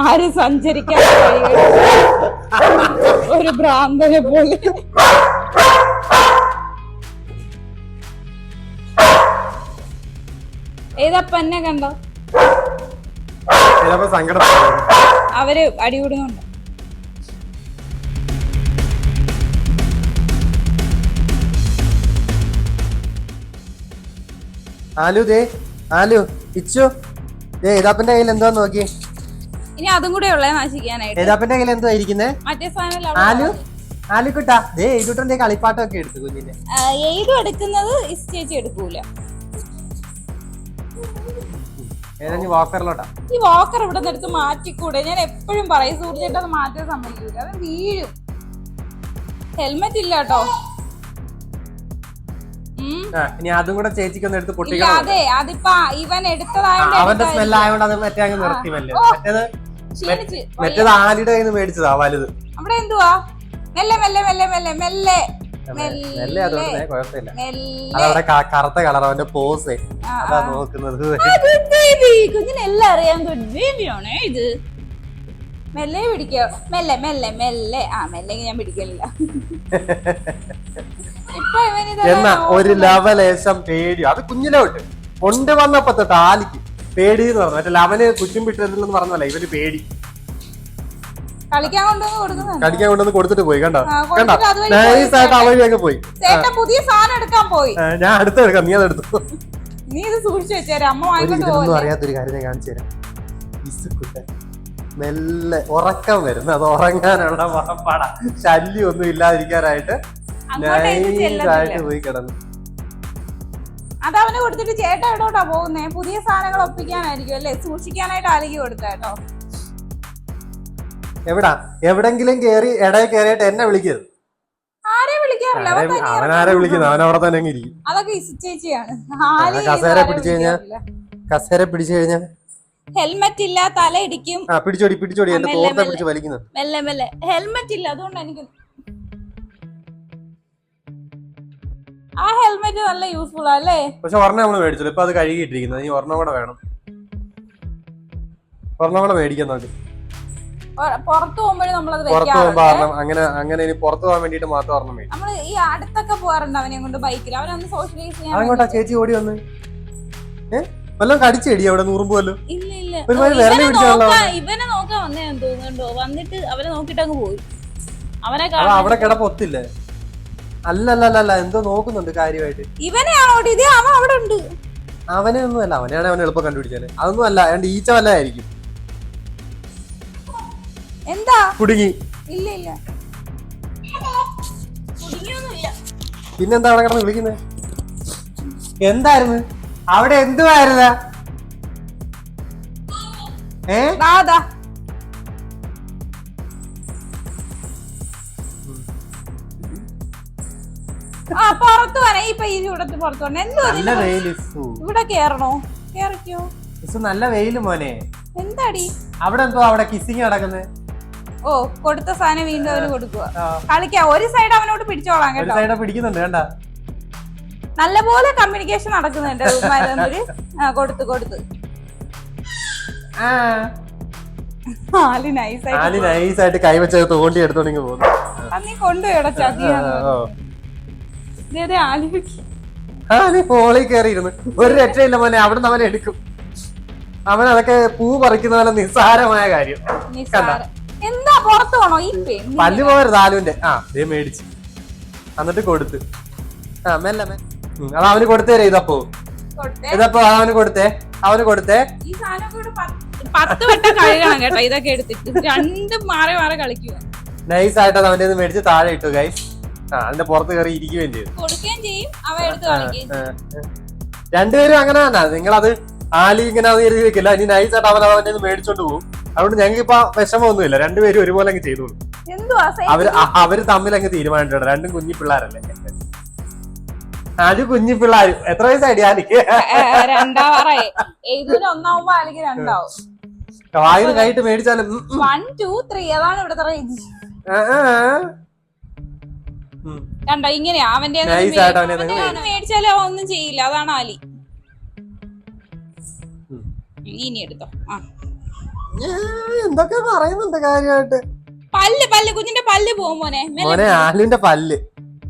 ആരും സഞ്ചരിക്കാൻ ഒരു ഭ്രാന്തനെ പോലെ. ഏതപ്പ എന്നെ കണ്ടോ? അവർ അടികൂടുന്നുണ്ട്. ആലു ദേ ആലു ഇച്ചു. ദേ ഇതാപ്പന്റെ കയ്യിൽ എന്തോ നോക്കി? ഇനി അതും കൂടെ ഉള്ളേ നശിക്കാനായിട്ട്. ഏതാപ്പന്റെ കയ്യിൽ എന്തോ ഇരിക്കുന്നേ മറ്റേ സാധനം ആലു? ആലുക്കുട്ടാ ദേ കളിപ്പാട്ടമൊക്കെ എടുത്തു കുഞ്ഞിന്റെ എടുക്കുന്നത് ചേച്ചി എടുക്കൂല. വാക്കറിലോട്ടാ? ഈ വാക്കർ ഇവിടെ നിന്ന് എടുത്ത് മാറ്റിക്കൂടെ? ഞാൻ എപ്പോഴും പറയും സൂര്യചേട്ടൻ അത് മാറ്റാൻ സമ്മതിക്കൂല. അത് വീഴും. ഹെൽമെറ്റ് ഇല്ല കേട്ടോ. ഇനി അതും കൂടെ ചേച്ചിക്ക് ഒന്ന് എടുത്ത് പൊട്ടിക്കണം. അതെ അതിപ്പോ ഇവൻ എടുത്തതായ അവന്റെ സ്മെല്ലായോണ്ട് അത് മറ്റേ അങ്ങ് നിർത്തി മല്ലേ മറ്റേത്? മറ്റേത് ആലിയുടെ കയ്യിൽ നിന്ന് മേടിച്ചതാ വലുത്. അവിടെ എന്തുവാ? മെല്ലെ മെല്ലെ മെല്ലെ മെല്ലെ മെല്ലെ. മെല്ലെ. അതുകൊണ്ട് ദേ കുഴപ്പമില്ല. മെല്ലെ. അതവിടെ ക- കറുത്ത കളർ അവന്റെ പോസ് അതാ. നോക്കുന്നത്. കുഞ്ഞിനെല്ലാം അറിയാം ഗുഡ് ബേബി ആണേ ഇത്. മെല്ലെ പിടിക്കോ. മെല്ലെ മെല്ലെ മെല്ലെ. ആ മെല്ലെ ഞാൻ പിടിക്കലില്ല. ഇപ്പൊ എന്നാ ഒരു ലവലേശം പേടിയോ. അത് കുഞ്ഞിലോട്ട്. കൊണ്ടുവന്നപ്പത്തെ ആലിക്ക് പേടി എന്ന് പറഞ്ഞു. മറ്റേ ലവന് കുറ്റും വിട്ടതെന്ന് പറഞ്ഞല്ല ഇവന് പേടി. കളിക്കാൻ കൊണ്ടുവന്ന് കൊടുത്തിട്ട് പോയി. കണ്ടോ? കണ്ടോ? നൈസ് ആയിട്ട് പോയി. പുതിയ സാധനം എടുക്കാൻ പോയി. ഞാൻ അടുത്ത് എടുക്കാം. നീ അതെടുത്തു നീ ഇത് സൂക്ഷിച്ചു വെച്ചേരാ അമ്മ വാങ്ങിക്കൊണ്ട് അറിയാത്തൊരു കാര്യം ഞാൻ കാണിച്ചു തരാം. മെല്ലെ ഉറക്കം വരുന്ന. അത് ഉറങ്ങാനുള്ള പാട ശല്യം ഒന്നും ഇല്ലാതിരിക്കാനായിട്ട് അങ്ങോട്ട് ഇത് നൈസ് പോയി കിടന്നു. അത് അവന് കൊടുത്തിട്ട് ചേട്ടൻ എവിടോട്ടാ പോകുന്നേ? പുതിയ സാധനങ്ങൾ ഒപ്പിക്കാനായിരിക്കും അല്ലേ? സൂക്ഷിക്കാനായിട്ട് ആലിക്ക് കൊടുത്ത കേട്ടോ. എവിടാ? എവിടെങ്കിലും കേറി ഇടയിൽ കേറിയിട്ട് എന്നെ വിളിക്കരുത് ആരെ വിളിക്കാറില്ല. അവൻ അവനാരെ അവിടെ തന്നെ ഇരിക്കും. അതൊക്കെ ചേച്ചിയാണ് ആലി ആ, കസേര പിടിച്ച് കഴിഞ്ഞാ- കസേര പിടിച്ചു കഴിഞ്ഞാൽ ഹെൽമെറ്റ് ഇല്ല തല ഇടിക്കും. പിടിച്ചോടി പിടിച്ചോടി എന്റെ മെല്ലെ, തോർത്തെ പിടിച്ച് വലിക്കുന്നു. മെല്ലെ മെല്ലെ. ഹെൽമെറ്റ് ഇല്ല അതുകൊണ്ട് എനിക്ക് ആ ഹെൽമെറ്റ് നല്ല യൂസ്ഫുൾ അല്ലേ പക്ഷെ ഒരെണ്ണം നമ്മൾ മേടിച്ചല്ലോ. ഇപ്പൊ അത് കഴുകിയിട്ടിരിക്കുന്നത് ഇനി ഒരെണ്ണം കൂടെ വേണം. ഒരെണ്ണം കൂടെ മേടിക്കാൻ നോക്കി. പുറത്തു പോകുമ്പോഴും നമ്മളത് പുറത്ത് പോകുമ്പോ അങ്ങനെ അങ്ങനെ ഇനി പുറത്ത് പോകാൻ വേണ്ടിട്ട് മാത്രം ഒരെണ്ണം മേടിക്കും. നമ്മൾ ഈ അടുത്തൊക്കെ പോകാറുണ്ട് അവനെ കൊണ്ട് ബൈക്കിൽ അവനൊന്ന് സോഷ്യലൈസ് ചെയ്യാൻ അങ്ങോട്ടാ. ചേച്ചി ഓടി വന്ന്. ഏ? വല്ലതും കടിച്ചെടി അവിടെ നൂറുമ്പോ വല്ലോ ഇല്ല ഇല്ല. ഒരുമാതിരി ഇവനെ വിരൽ പിടിച്ചാണല്ലോ നോക്കാൻ ഇവനെ നോക്കാൻ വന്നേന്ന് തോന്നുന്നുണ്ടോ? വന്നിട്ട് അവനെ നോക്കിട്ട് അങ്ങ് പോയി. അവനെ അവിടെ കിടപ്പ് ഒത്തില്ലേ അല്ല അല്ല അല്ല അല്ല എന്തോ നോക്കുന്നുണ്ട് കാര്യമായിട്ട്. ഇവനെയാണോ ഇത് അവൻ അവിടെ ഉണ്ട്. അവനെ ഒന്നും അല്ല അവനെയാണ് അവൻ എളുപ്പം കണ്ടുപിടിച്ചാൽ അതൊന്നും അല്ല അതുകൊണ്ട് ഈച്ച വല്ല ആയിരിക്കും എന്താ? കുടുങ്ങി. ഇല്ല ഇല്ല. പിന്നെന്താ അവിടെ കിടന്ന് വിളിക്കുന്നത് എന്തായിരുന്നു? അവിടെ എന്തുവായിരുന്ന? ഏ? ആ പുറത്ത് വരാ. ഈ ചൂടത്ത് പുറത്ത് വരണ. എന്തോ നല്ല വെയിൽ ഫു. ഇവിടെ കേറണോ? കേറിക്കോ. ഇസ് നല്ല വെയിൽ മോനെ. എന്താടി? അവിടെ എന്തോ അവിടെ കിസിങ് നടക്കുന്നത് ഓ കൊടുത്ത സാധനം വീണ്ടും അവന് കൊടുക്കുക കളിക്കാം ഒരു സൈഡ് അവനോട് പിടിച്ചോളാം കേട്ടോ. സൈഡ് പിടിക്കുന്നുണ്ട് കണ്ട? നല്ലപോലെ കമ്മ്യൂണിക്കേഷൻ നടക്കുന്നുണ്ട് തമ്മിൽ. കൊടുത്ത് കൊടുത്ത്. ആൽ നൈസായിട്ട് ആലി നൈസായിട്ട് കൈവച്ചത് തോണ്ടി എടുത്തോണ്ടെങ്കിൽ പോകുന്നു. നീ കൊണ്ടുപോയടാ ആലി ആലി ഹോളിൽ കയറിയിരുന്നു ഒരു രക്ഷയില്ല മോനെ അവിടുന്ന് അവനെ എടുക്കും. അവൻ അതൊക്കെ പൂ പറിക്കുന്ന പോലെ നിസ്സാരമായ കാര്യം. എന്താ പുറത്ത് പോണോ? ഈ പല്ല് പോകരുത് ആലുവിന്റെ ആ ദേ മേടിച്ച്. എന്നിട്ട് കൊടുത്ത്. ആ മെല്ലെ അത് അവന് കൊടുത്തേരെ ഇതപ്പോ. ഇതപ്പോ അവന് കൊടുത്തേ. അവന് കൊടുത്തേ. ഈ സാധനം പത്ത് വട്ടം കഴുകണം കേട്ടോ ഇതൊക്കെ എടുത്തിട്ട്. രണ്ടും മാറി മാറി കളിക്കുക. നൈസ് ആയിട്ട് അവന്റെ മേടിച്ച് താഴെ ഇട്ടു ഗൈസ് ആ അതിന്റെ പുറത്ത് കയറി ഇരിക്കുകയും ചെയ്തു കൊടുക്കുകയും ചെയ്യും. അവ എടുത്ത്. രണ്ടുപേരും അങ്ങനെ തന്നെ നിങ്ങളത് ആലി ഇങ്ങനെ അത് എഴുതി വെക്കില്ല. ഇനി നൈസായിട്ട് അവന്റെ കയ്യിന്ന് മേടിച്ചോണ്ട് പോകും. അതുകൊണ്ട് ഞങ്ങൾക്ക് ഇപ്പൊ വിഷമമൊന്നുമില്ല. രണ്ടുപേരും ഒരുപോലെ അങ്ങ് ചെയ്തോളൂ. എന്തുവാ? സൈ- അവർ അ- അവർ തമ്മിൽ അങ്ങ് തീരുമാനിച്ചോ രണ്ടും കുഞ്ഞി പിള്ളേരല്ലേ? അത് കുഞ്ഞി പിള്ളേര് എത്ര വയസ്സായി ആലിക്ക് ഏ, ഒന്നാവുമ്പോ ആലിക്ക് രണ്ടാവും. കൈയിട്ട് മേടിച്ചാലും ഉം, ഉം. വൺ ടു ത്രീ അതാണ് ഇവിടുത്തെ റേഞ്ച് ആ, ആ, ആ. കണ്ടോ ഇങ്ങനെയാ അവന്റെ മേടിച്ചാലും അവൻ ഒന്നും ചെയ്യില്ല. അതാണ് ആലി. ഇനി എടുത്തോ. ആ. എന്തൊക്കെ പറയുന്നുണ്ട് കാര്യമായിട്ട്? പല്ല് പല്ല്. കുഞ്ഞിന്റെ പല്ല് പോകും മോനെ. മോനെ ആലുവിന്റെ പല്ല്.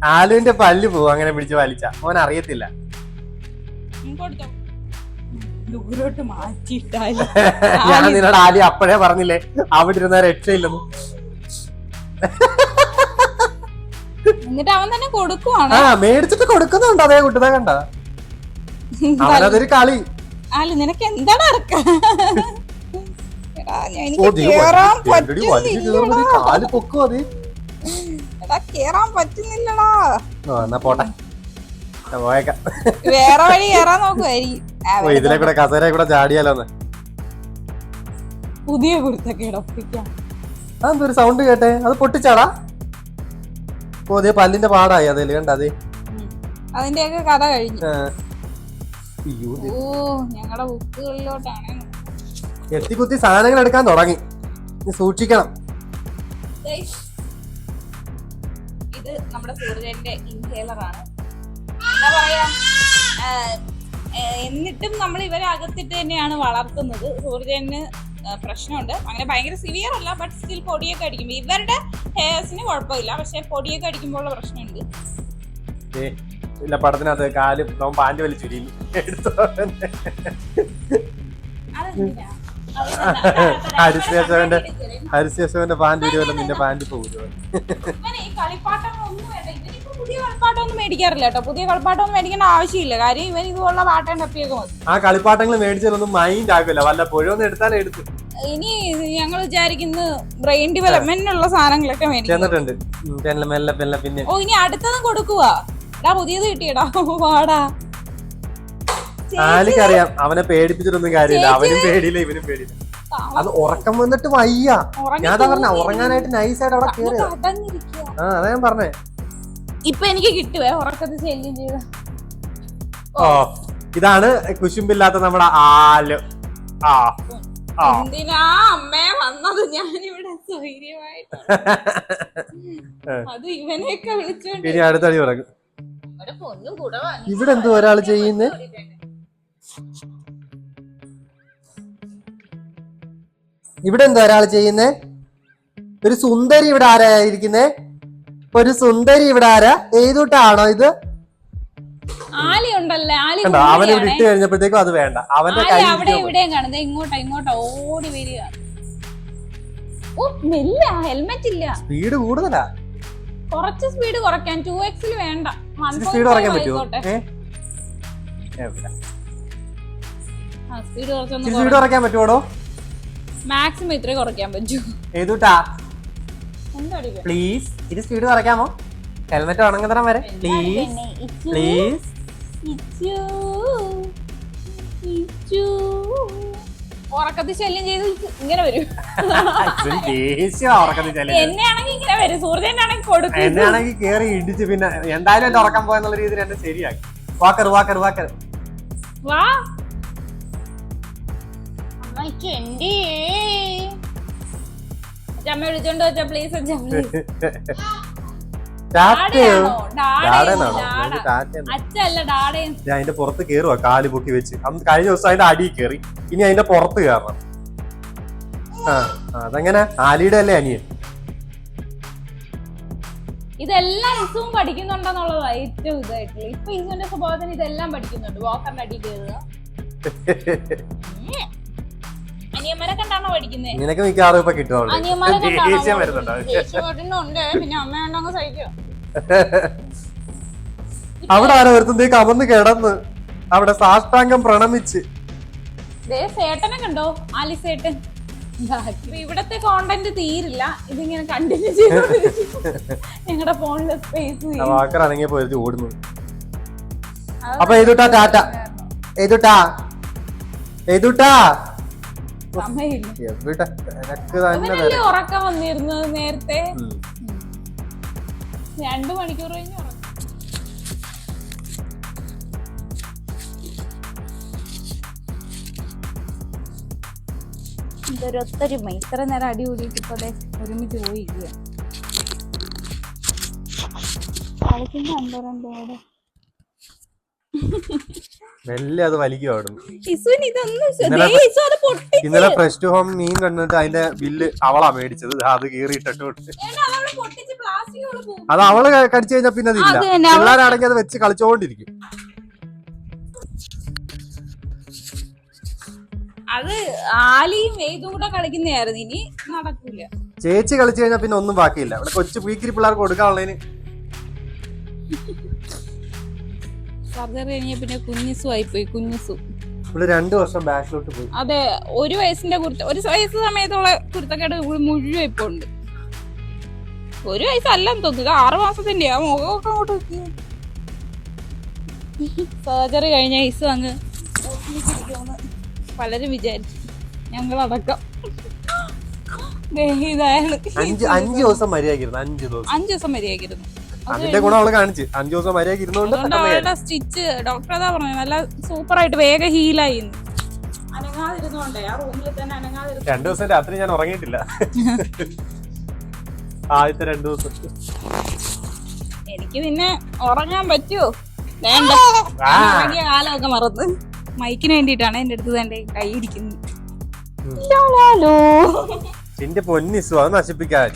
ആലുവിന്റെ പല്ല് പോവും. അങ്ങനെ പിടിച്ച് വലിച്ച. മോൻ അറിയത്തില്ല. ദൂരോട്ട് ഞാൻ നിന്നോട് ആലി അപ്പോഴേ പറഞ്ഞില്ലേ? അവിടെ ഇരുന്ന രക്ഷയില്ലെന്ന്. എന്നിട്ട് അവൻ തന്നെ കൊടുക്കുവാണ്? ആ മേടിച്ചിട്ട് കൊടുക്കുന്നുണ്ട് അതേ കുട്ടിനെ കണ്ട. അവനതൊരു കളി. അല്ല നിനക്ക് എന്താണ് ഇറക്ക കേറാൻ പറ്റുന്നില്ലടാ. കാൽ പൊക്കും അത്? എടാ കേറാൻ പറ്റുന്നില്ലടാ. ആ എന്നാ പോട്ടെ. വേറെ വഴി കേറാൻ നോക്കുവായിരിക്കും ഇതിലെ കൂടെ കസേര കൂടെ ചാടിയാലോന്ന് പുതിയ കുരുത്തൊക്കെ ഇടപ്പിക്കാം ആ സൗണ്ട് കേട്ടെ? അത് പൊട്ടിച്ചാടാ? ഓ അതേ പല്ലിന്റെ പാടായി അതല്ലേ കണ്ട അതേ? അതിന്റെയൊക്കെ കഥ കഴിഞ്ഞു. ഓ ഞങ്ങളുടെ ബുക്കുകളിലോട്ടാണ്. എത്തിക്കുത്തി സാധനങ്ങൾ എടുക്കാൻ തുടങ്ങി. സൂക്ഷിക്കണം. ഇത് നമ്മുടെ സൂര്യന്റെ ഇൻഹേലർ ആണ്. എന്താ പറയാ എന്നിട്ടും നമ്മൾ ഇവരെ അകത്തിട്ട് തന്നെയാണ് വളർത്തുന്നത്. സൂര്യന് പ്രശ്നമുണ്ട്. അങ്ങനെ ഭയങ്കര സിവിയർ അല്ല ബട്ട് സ്റ്റിൽ പൊടിയൊക്കെ അടിക്കും. ഇവരുടെ ഹെയർസിന് കുഴപ്പമില്ല പക്ഷെ പൊടിയൊക്കെ അടിക്കുമ്പോഴുള്ള പ്രശ്നമുണ്ട്. ഇല്ല പടത്തിനകത്ത് കാൽ പാന്റ് വലിച്ചു ചുരുങ്ങി എടുത്തോ അതെന്തിനാ? ഹരിശേഷവന്റെ ഹരിശേഷവന്റെ പാന്റ് വരുമല്ലോ നിന്റെ പാന്റ് പോകുമല്ലോ പുതിയ കളിപ്പാട്ടമൊന്നും മേടിക്കാറില്ല കേട്ടോ. പുതിയ കളിപ്പാട്ടമൊന്നും മേടിക്കേണ്ട ആവശ്യമില്ല. കാര്യം ഇവൻ ഇതുപോലുള്ള പാട്ടം ടപ്പിയൊക്കെ മതി. ആ കളിപ്പാട്ടങ്ങൾ മേടിച്ചാലൊന്നും മൈൻഡ് ആക്കില്ല വല്ല പുഴയൊന്നും എടുത്താലേ എടുത്തു. ഇനി ഞങ്ങൾ വിചാരിക്കുന്നു ബ്രെയിൻ ഡെവലപ്മെന്റിനുള്ള സാധനങ്ങളൊക്കെ മേടിക്കുന്നുണ്ട് പിന്നെ. ഓ ഇനി അടുത്തതും കൊടുക്കുവാ. പുതിയത് കിട്ടിയടാ. വാടാ. ആലിക്കറിയാം അവനെ പേടിപ്പിച്ചിട്ടൊന്നും കാര്യമില്ല. അവനും പേടിയില്ല ഇവനും പേടിയില്ല. അത് ഉറക്കം വന്നിട്ട് വയ്യ. ഞാൻ പറഞ്ഞ ഉറങ്ങാനായിട്ട് നൈസായിട്ട് അവിടെ കേറി ആ അതാ ഞാൻ പറഞ്ഞേ. ഇപ്പൊ എനിക്ക് കിട്ടുവേ ഉറക്കത്തിൽ ശല്യം ചെയ്ത. ഓ ഇതാണ് കുശുമ്പില്ലാത്ത നമ്മുടെ ആൽ. ആ എന്തിനാ അമ്മേ വന്നത്? ഞാനിവിടെ സ്വൈര്യമായിട്ട്. അത് ഇവനെയൊക്കെ വിളിച്ചോണ്ട് ഇനി അടുത്തടി ഇവിടെ എന്തോ ഒരാൾ ചെയ്യുന്നേ? ഇവിടെ എന്താ ഒരാൾ ചെയ്യുന്നേ? ഒരു സുന്ദരി ഇവിടെ ആരായിരിക്കുന്നേ ഒരു സുന്ദരി ഇവിടെ ആരാ? ഏതൂട്ടാണോ ഇത്? അവൻ ഇവിടെ. ഇട്ട് കഴിഞ്ഞപ്പോഴത്തേക്കും അത് വേണ്ട. അവന്റെ കൈ ഇങ്ങോട്ടാ ഇങ്ങോട്ടാ. ഓടി വരിക. ഹെൽമെറ്റ് ഇല്ല. സ്പീഡ് കൂടുതലാ. കുറച്ച് സ്പീഡ് കുറയ്ക്കാൻ. ടു എക്സിൽ വേണ്ട. സ്പീഡ് കുറയ്ക്കാൻ പറ്റുമോ? സ്പീഡ് കുറയ്ക്കാൻ പറ്റുമോടോ മാക്സിമം ഇത്രേ കുറയ്ക്കാൻ പറ്റൂ. ഏതുട്ടാ പ്ലീസ് ഇത് സ്പീഡ് കുറയ്ക്കാമോ? ഹെൽമെറ്റ് ഉണങ്ങുന്നതരം വരെ. പ്ലീസ് പ്ലീസ് ഉറക്കത്തിൽ ശല്യം ചെയ്ത് ഇങ്ങനെ വരും. എന്നെയാണെങ്കിൽ ഇങ്ങനെ വരും. സൂര്യന്റെ ആണെങ്കിൽ കൊടുക്കും. എന്നെയാണെങ്കിൽ കേറി ഇടിച്ച് പിന്നെ എന്തായാലും എന്റെ ഉറക്കം പോയെന്നുള്ള രീതിയിൽ എന്നെ ശരിയാക്കി. വാക്കർ വാക്കർ വാക്കർ വാ. അമ്മ വിളിച്ചോണ്ട് വെച്ചാ പ്ലീസ് അച്ഛാ പ്ലീസ് ടാറ്റ ഞാൻ അതിന്റെ പുറത്ത് കേറുവാ കാൽ പൊക്കി വെച്ച്. അന്ന് കഴിഞ്ഞ ദിവസം അതിന്റെ അടി കേറി. ഇനി അതിന്റെ പുറത്ത് കയറണം ആ അതങ്ങനെ? ആലിയുടെ അല്ലേ അനിയൻ? ഇതെല്ലാം ഇസും പഠിക്കുന്നുണ്ടെന്നുള്ളതാ ഏറ്റവും ഇതായിട്ടുള്ള ഇപ്പൊ ഇസുവിന്റെ സ്വഭാവത്തിന് ഇതെല്ലാം പഠിക്കുന്നുണ്ട്. വാക്കറിന്റെ അടി കയറുക ഉം. അനിയന്മാരെ കണ്ടാണോ പഠിക്കുന്നത് നിനക്ക് മിക്കവാറും ഇപ്പൊ കിട്ടും അനിയന്മാരെ ദേഷ്യം വരുന്നുണ്ടോ? ദേഷ്യം വരുന്നുണ്ട് പിന്നെ അമ്മയുണ്ടെങ്കിൽ സഹിക്കും. അവിടെ ആരോ ഒരുത്തന്തേ കമന്ന് കിടന്ന് അവിടെ സാഷ്ടാംഗം പ്രണമിച്ച്. സേട്ടനെ കണ്ടോ? ആലിസേട്ടൻ. ഇവിടത്തെ കോണ്ടന്റ് തീരില്ല. ഇതിങ്ങനെ കണ്ടിന്യൂ ഞങ്ങളുടെ ഫോണിലെ സ്പേസ് അനങ്ങിയ പോയത് ഓടുന്നു. അപ്പൊ എഴുതുട്ടാ ടാറ്റ? എഴുതുട്ടാ? എഴുതുട്ടാ? എവിടെ? എനക്ക് തന്നെ ഉറക്കം വന്നിരുന്നത് നേരത്തെ. രണ്ടു മണിക്കൂർ കഴിഞ്ഞ് ഇതൊരൊത്തൊരുമ ഇത്ര നേരം അടി കൂടിയിട്ട് ഇപ്പൊ ഒരുമിച്ച് പോയിരിക്കുക കളിക്കുന്ന എന്തോരം പേര് മെല്ലെ അത് വലിക്കും അവിടുന്ന് ഇന്നലെ ഫ്രഷ് ടു ഹോം മീൻ കണ്ടിട്ട് അതിന്റെ ബില്ല് അവളാ മേടിച്ചത്. അത് കീറിയിട്ടിട്ട്. അത് അവൾ കടിച്ചു കഴിഞ്ഞാൽ പിന്നെ അതില്ല. അത് പിള്ളേരാണെങ്കിൽ അത് വെച്ച് കളിച്ചോണ്ടിരിക്കും. അത് ആലിയും വെയ്തും കൂടെ കളിക്കുന്നതായിരുന്നു. ഇനി നടക്കൂല. ചേച്ചി കളിച്ചു കഴിഞ്ഞാ പിന്നെ ഒന്നും ബാക്കിയില്ല. ഇവിടെ കൊച്ചു പീക്കിരി പിള്ളേർക്ക് കൊടുക്കാനുള്ളതിന് സർജറി കഴിഞ്ഞ പിന്നെ കുഞ്ഞിസു ആയിപ്പോയി കുഞ്ഞിസു. ഇവിടെ രണ്ടു വർഷം ബാക്കിലോട്ട് പോയി. അതെ ഒരു വയസ്സിന്റെ കുരുത്ത ഒരു വയസ്സ് സമയത്തുള്ള കുരുത്തക്കേട് മുഴുവൻ ഇപ്പൊ ഉണ്ട്. ഒരു വയസ്സല്ലെന്ന് തോന്നുന്നു ആറു മാസത്തിന്റെ ആ മുഖമൊക്കെ അങ്ങോട്ട് സർജറി കഴിഞ്ഞ ഇസു അങ്ങ് പലരും വിചാരിച്ചു ഞങ്ങളടക്കം. അടക്കം ഇതാണ് അഞ്ച് ദിവസം മര്യാദ അഞ്ച് ദിവസം. മര്യാദക്കിരുന്നു അതിന്റെ ഗുണം അവൾ കാണിച്ച്. അഞ്ചു ദിവസം മര്യാദയ്ക്ക് ഇരുന്നോണ്ട് അവളുടെ സ്റ്റിച്ച് ഡോക്ടർ അതാ പറഞ്ഞത്. നല്ല സൂപ്പർ ആയിട്ട് വേഗം ഹീലായി അനങ്ങാതിരുന്നോണ്ടേ ആ റൂമിൽ തന്നെ അനങ്ങാതിരുന്നു രണ്ടു ദിവസം രാത്രി ഞാൻ ഉറങ്ങിയിട്ടില്ല. ആദ്യത്തെ രണ്ടു ദിവസം. എനിക്ക് പിന്നെ ഉറങ്ങാൻ പറ്റുമോ വേണ്ട. ഉറങ്ങിയ കാലമൊക്കെ മറന്ന്. മൈക്കിന് വേണ്ടിയിട്ടാണ് എന്റെ അടുത്ത് എന്റെ കൈ ഇരിക്കുന്നത്. എന്റെ പൊന്നിസു അത് നശിപ്പിക്കാൻ.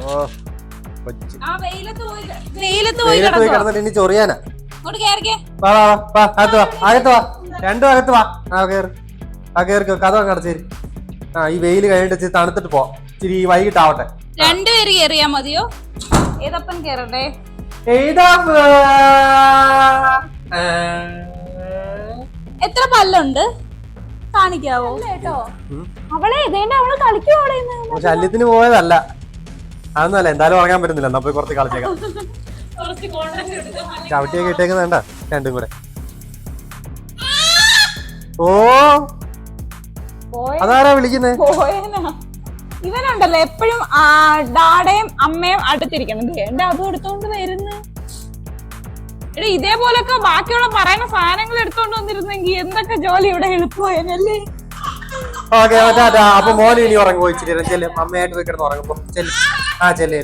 ഓ. കൊച്ചു വെയിലത്ത് പോയി വെയിലത്ത് പോയി കിടന്നിട്ട് ഇനി ചൊറിയാനാ. വാ വാ വാ വാ അകത്ത് വാ അകത്ത് വാ. രണ്ടും അകത്ത് വാ. ആ ആ കേറിക്കോ കഥ കടച്ചേരി ആ ഈ വെയിൽ കഴിഞ്ഞിട്ട് ഇച്ചിരി തണുത്തിട്ട് പോ ഇച്ചിരി വൈകിട്ടാവട്ടെ. രണ്ടുപേര് കേറിയാ മതിയോ? ഏതപ്പൻ എഴുതാ എത്ര പല്ലുണ്ട്? കാണിക്കാവോ? കേട്ടോ. അവളെ അവൾ കളിക്കും അവിടെ ഇരുന്ന്. ശല്യത്തിന് പോയതല്ല. അതൊന്നല്ല എന്തായാലും ഉറങ്ങാൻ പറ്റുന്നില്ല. എന്നാ പോയി കുറച്ച് കളിച്ചേക്കാം. ചവിട്ടിയൊക്കെ ഇട്ടേക്കുന്ന വേണ്ട. രണ്ടും കൂടെ. ഓ! അതാരാ വിളിക്കുന്നേ. ഇവനുണ്ടല്ലോ എപ്പോഴും ഡാഡയും അമ്മയും അടുത്തിരിക്കണം. അത് എന്റെ അതും എടുത്തോണ്ട് വരുന്നു? എടാ ഇതേപോലൊക്കെ ബാക്കിയുള്ള പറയുന്ന സാധനങ്ങൾ എടുത്തോണ്ട് വന്നിരുന്നെങ്കിൽ എന്തൊക്കെ ജോലി ഇവിടെ എളുപ്പമായനല്ലേ ഓക്കെ അപ്പൊ മോനെ ഇനി ഉറങ്ങി ചെല്ലും. അമ്മയായിട്ട് പോയി കിടന്ന് ഉറങ്ങുമ്പോ ചെല്ലും. ആ ചെല്ലേ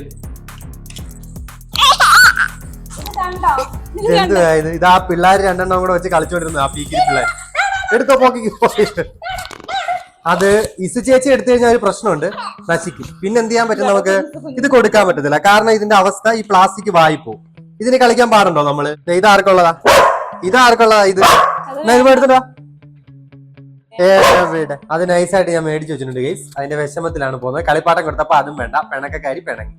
എന്തായത് ഇത് ആ പിള്ളേർ രണ്ടെണ്ണം കൂടെ വെച്ച് കളിച്ചോണ്ടിരുന്നു ആ പീക്കിരി പിള്ളേർ എടുത്തോ പോക്കി അത് ഇസ് ചേച്ചി എടുത്തു കഴിഞ്ഞാൽ ഒരു പ്രശ്നമുണ്ട്. നശിക്കും. പിന്നെ എന്ത് ചെയ്യാൻ പറ്റും നമുക്ക്? ഇത് കൊടുക്കാൻ പറ്റത്തില്ല. കാരണം ഇതിന്റെ അവസ്ഥ ഈ പ്ലാസ്റ്റിക് വായിപ്പോ ഇതിന് കളിക്കാൻ പാടുണ്ടോ നമ്മൾ? ദേ ഇത് ആർക്കുള്ളതാ? ഇത് ആർക്കുള്ളതാ ഇത്? എടുത്തിട്ടോ അത് നൈസായിട്ട് ഞാൻ മേടിച്ചു വെച്ചിട്ടുണ്ട് ഗൈസ് അതിന്റെ വിഷമത്തിലാണ് പോകുന്നത്. കളിപ്പാട്ടം കൊടുത്തപ്പോ അതും വേണ്ട. പിണക്കക്കാരി പിണങ്ങി.